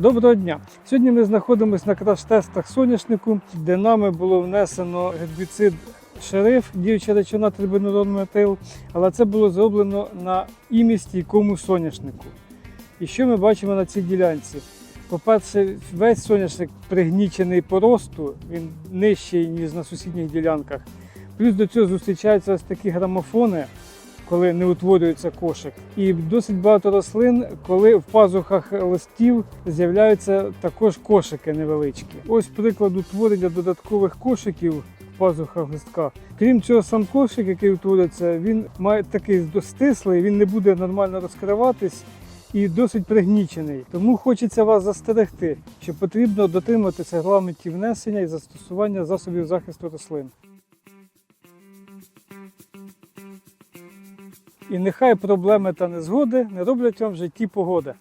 Доброго дня! Сьогодні ми знаходимося на краш-тестах соняшнику, де нами було внесено гербіцид шериф, діюча речовина трибунорон але це було зроблено на імістійкому соняшнику. І що ми бачимо на цій ділянці? По-перше, весь соняшник пригнічений по росту, він нижчий, ніж на сусідніх ділянках. Плюс до цього зустрічаються ось такі грамофони, коли не утворюється кошик. І досить багато рослин, коли в пазухах листів з'являються також кошики невеличкі. Ось приклад утворення додаткових кошиків в пазухах листка. Крім цього, сам кошик, який утворюється, він має такий стислий, він не буде нормально розкриватись. І досить пригнічений. Тому хочеться вас застерегти, що потрібно дотримуватися регламентів внесення і застосування засобів захисту рослин. І нехай проблеми та незгоди не роблять вам в житті погоди.